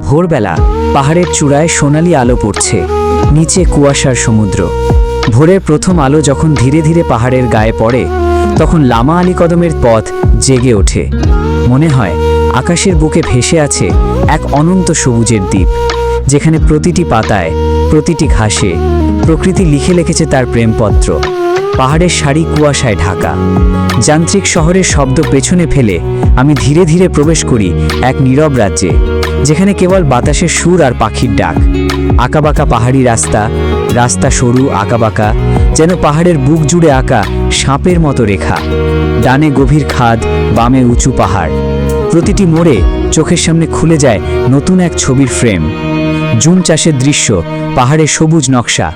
ভোরবেলা পাহাড়ের চূড়ায় সোনালি আলো পড়ছে, নিচে কুয়াশার সমুদ্র। ভোরের প্রথম আলো যখন ধীরে ধীরে পাহাড়ের গায়ে পড়ে, তখন লামা আলী কদমের পথ জেগে ওঠে। মনে হয়, আকাশের বুকে ভেসে আছে এক অনন্ত সবুজের দ্বীপ, যেখানে প্রতিটি পাতায়, প্রতিটি ঘাসে প্রকৃতি লিখে লিখেছে তার প্রেমপত্র। পাহাড়ের সারি কুয়াশায় ঢাকা। যান্ত্রিক শহরের শব্দ পেছনে ফেলে আমি ধীরে ধীরে প্রবেশ করি এক নীরব রাজ্যে। যেখানে কেবল বাতাসের সুর আর পাখির ডাক। আঁকাবাঁকা পাহাড়ি রাস্তা রাস্তা সরু, আঁকাবাঁকা, যেন পাহাড়ের বুক জুড়ে আঁকা সাপের মতো রেখা। ডানে গভীর খাদ, বামে উঁচু পাহাড়। প্রতিটি মোড়ে চোখের সামনে খুলে যায় নতুন এক ছবির ফ্রেম। জুম চাষের দৃশ্য পাহাড়ের সবুজ নকশা।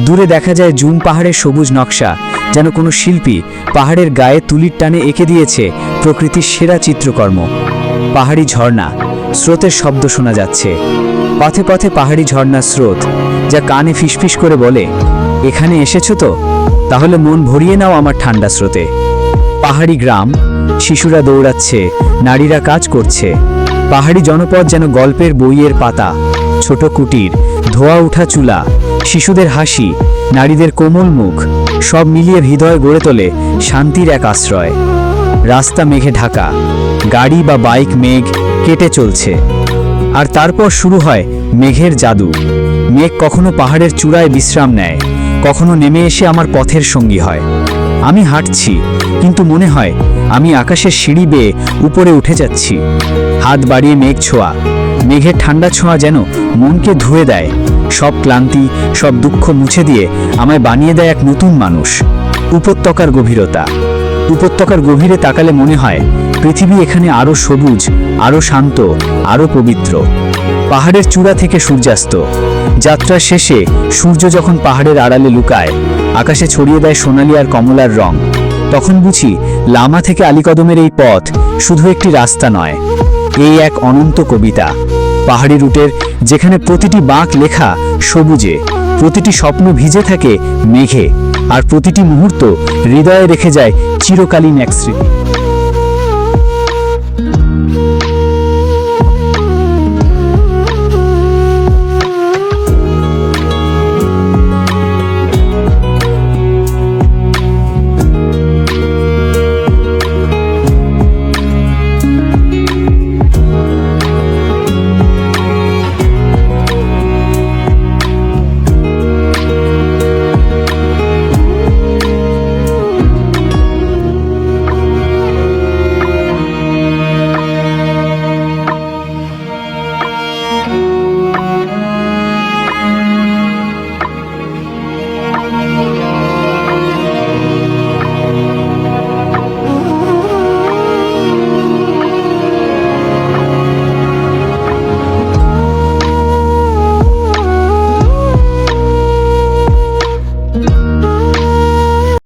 দূরে দেখা যায় জুম পাহাড়ের সবুজ নকশা, যেন কোনো শিল্পী পাহাড়ের গায়ে তুলির টানে এঁকে দিয়েছে প্রকৃতির সেরা চিত্রকর্ম। পাহাড়ি ঝর্ণা স্রোতের শব্দ শোনা যাচ্ছে। পথে পথে পাহাড়ি ঝর্ণার স্রোত, যা কানে ফিসফিস করে বলে, এখানে এসেছ তো? তাহলে মন ভরিয়ে নাও আমার ঠান্ডা স্রোতে। পাহাড়ি গ্রাম, শিশুরা দৌড়াচ্ছে, নারীরা কাজ করছে। পাহাড়ি জনপদ যেন গল্পের বইয়ের পাতা, ছোট কুটির, ধোয়া উঠা চুলা, শিশুদের হাসি, নারীদের কোমল মুখ, সব মিলিয়ে হৃদয় গড়ে তোলে শান্তির এক আশ্রয়। রাস্তা মেঘে ঢাকা। গাড়ি বা বাইক মেঘ কেটে চলছে। আর তারপর শুরু হয় মেঘের জাদু। মেঘ কখনো পাহাড়ের চূড়ায় বিশ্রাম নেয়, কখনো নেমে এসে আমার পথের সঙ্গী হয়। আমি হাঁটছি, কিন্তু মনে হয় আমি আকাশের সিঁড়ি বেয়ে উপরে উঠে যাচ্ছি। হাত বাড়িয়ে মেঘ ছোঁয়া। মেঘের ঠান্ডা ছোঁয়া যেন মনকে ধুয়ে দেয়। সব ক্লান্তি, সব দুঃখ মুছে দিয়ে আমায় বানিয়ে দেয় এক নতুন মানুষ। উপত্যকার গভীরতা। উপত্যকার গভীরে তাকালে মনে হয়, পৃথিবী এখানে আরও সবুজ আরও শান্ত আরও পবিত্র। পাহাড়ের চূড়া থেকে সূর্যাস্ত। যাত্রার শেষে সূর্য যখন পাহাড়ের আড়ালে লুকায়, আকাশে ছড়িয়ে দেয় সোনালি আর কমলার রং। তখন বুঝি লামা থেকে আলীকদমের এই পথ শুধু একটি রাস্তা নয়, এই এক অনন্ত কবিতা। পাহাড়ি রুটের যেখানে প্রতিটি বাঁক লেখা সবুজে, প্রতিটি স্বপ্ন ভিজে থাকে মেঘে। আর প্রতিটি মুহূর্ত হৃদয়ে রেখে যায় চিরকালীন এক স্মৃতি।